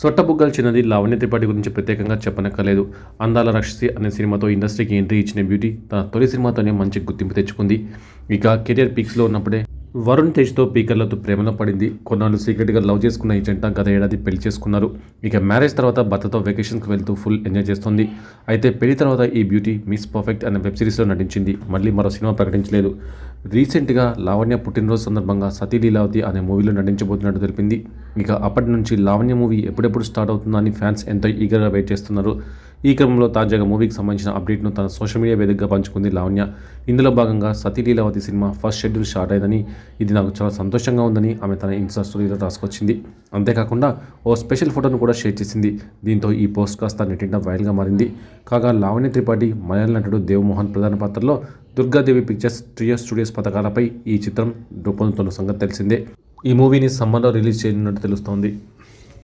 సొట్టబుగ్గల చిన్నది లావణ్య త్రిపాఠి గురించి ప్రత్యేకంగా చెప్పనక్కర్లేదు. అందాల రక్షసి అనే సినిమాతో ఇండస్ట్రీకి ఎంట్రీ ఇచ్చిన బ్యూటీ తన తొలి సినిమాతోనే మంచి గుర్తింపు తెచ్చుకుంది. ఇక కెరియర్ పీక్స్లో ఉన్నప్పుడే వరుణ్ తేజ్తో పీకర్లతో ప్రేమలో పడింది. కొన్నాళ్ళు సీక్రెట్గా లవ్ చేసుకున్న ఈ జంట గత ఏడాది పెళ్ళి చేసుకున్నారు. ఇక మ్యారేజ్ తర్వాత భర్తతో వెకేషన్కి వెళ్తూ ఫుల్ ఎంజాయ్ చేస్తుంది. అయితే పెళ్ళి తర్వాత ఈ బ్యూటీ మిస్ పర్ఫెక్ట్ అనే వెబ్ సిరీస్లో నటించింది. మళ్ళీ మరో సినిమా ప్రకటించలేదు. రీసెంట్గా లావణ్య పుట్టినరోజు సందర్భంగా సతీ లీలావతి అనే మూవీలో నటించబోతున్నట్టు తెలిపింది. ఇక అప్పటి నుంచి లావణ్య మూవీ ఎప్పుడెప్పుడు స్టార్ట్ అవుతుందని ఫ్యాన్స్ ఎంతో ఈగర్గా వెయిట్ చేస్తున్నారు. ఈ క్రమంలో తాజాగా మూవీకి సంబంధించిన అప్డేట్ను తన సోషల్ మీడియా వేదికగా పంచుకుంది లావణ్య. ఇందులో భాగంగా Sati Leelavathi cinema first schedule start అయిందని ఇది నాకు చాలా సంతోషంగా ఉందని ఆమె తన ఇన్స్టా స్టోరీలో రాసుకొచ్చింది. అంతేకాకుండా ఓ స్పెషల్ ఫోటోను కూడా షేర్ చేసింది. దీంతో ఈ పోస్ట్ కాస్త నెట్టింట వైరల్గా మారింది. కాగా లావణ్య త్రిపాఠి మలయాళ నటుడు దేవమోహన్ ప్రధాన పాత్రలో దుర్గాదేవి పిక్చర్స్ ట్రియో స్టూడియోస్ పథకాలపై ఈ చిత్రం రూపొందుతున్న సంగతి తెలిసిందే. ఈ మూవీని సమ్మర్లో రిలీజ్ చేయనున్నట్టు తెలుస్తోంది.